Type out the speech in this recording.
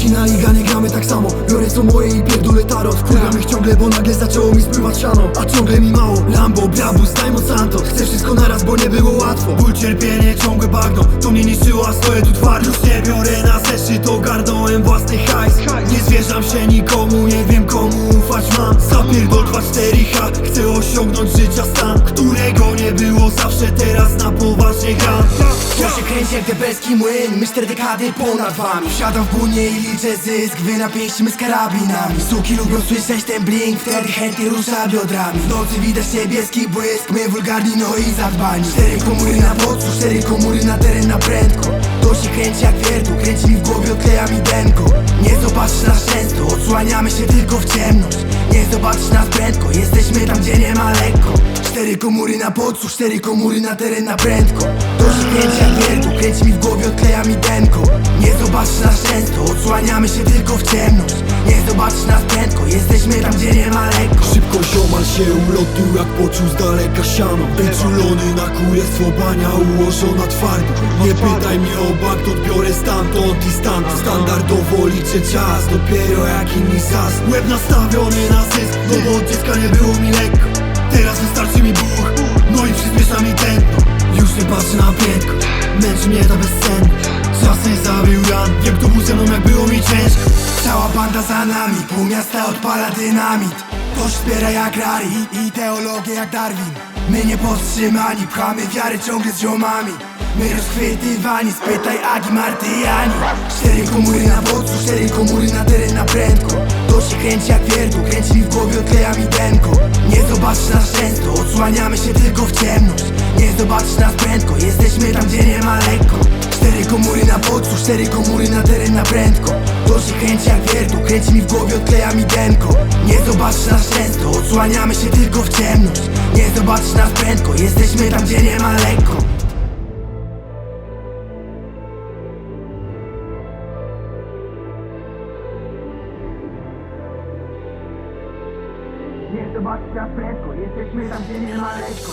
Kina i ganie gramy tak samo. Biorę co moje i pierdolę tarot. Wkurwam ich ciągle, bo nagle zaczęło mi spływać siano. A ciągle mi mało. Lambo, Brabus, Diamond Santos Chcę wszystko naraz, bo nie było łatwo. Ból, cierpienie, ciągłe bagno To mnie niszczyło, a stoję tu twardo Już nie biorę na zeszyt, ogarnąłem własny hajs. Nie zwierzam się nikomu, nie wiem komu ufać mam. Zapierdol 2-4H Chcę osiągnąć życia stan Którego nie było. Zawsze, teraz na poważnie gram Kręci jak debelski młyn. My cztery dekady ponad wami. Wsiadam w bunie i liczę zysk. Wy na pięści, my z karabinami. Suki lubią słyszeć ten blink. Wtedy chętnie rusza biodrami. W nocy widać niebieski błysk. My wulgarni, no i zadbani. Cztery komury na bocu, cztery komury na teren na prędko. To się kręci jak wiertu Kręci mi w głowie, odkleja mi denko. Nie zobaczysz nas często. Odsłaniamy się tylko w ciemność. Nie zobaczysz nas prędko. Jesteśmy tam, gdzie nie ma lekko Cztery komury na bocu, cztery komury na teren na prędko. To się kręci jak kręci mi w głowie, odkleja mi denko. Nie zobaczysz nas często, odsłaniamy się tylko w ciemność. Nie zobaczysz nas prędko, jesteśmy tam gdzie nie ma lekko. Szybko ziomal się ulotu jak poczuł z daleka siano. Wyczulony na królestwo bania ułożona twardo. Nie pytaj mnie o bank, odbiorę stamtąd i stamtąd. Standardowo liczę czas, dopiero jak inni zas Łeb nastawiony na zysk, no bo od dziecka nie było mi lekko mnie ta bezsenność Czas nie zabił ran, wiem był ze mną jak było mi ciężko Cała banda za nami, pół miasta odpala dynamit. To wspiera jak Rari i ideologię jak Darwin. My nie powstrzymani, pchamy wiary ciągle z ziomami. My rozchwytywani, spytaj Agi, Marty i Ani. Cztery komury na bocu, cztery komury na teren na prędko. To się kręci jak wiertu, kręci mi w głowie, odkleja mi denko Nie zobaczysz nas często, odsłaniamy się tylko w ciemność. Nie zobaczysz nas prędko, jesteśmy tam gdzie nie ma lekko na bocu, cztery komury na teren na prędko. To się kręci jak wiertu, kręci mi w głowie, odkleja mi denko Nie zobaczysz nas często, odsłaniamy się tylko w ciemność. Nie zobaczysz nas prędko, jesteśmy tam gdzie nie ma lekko. Nie zobaczysz nas prędko, jesteśmy tam gdzie nie ma lekko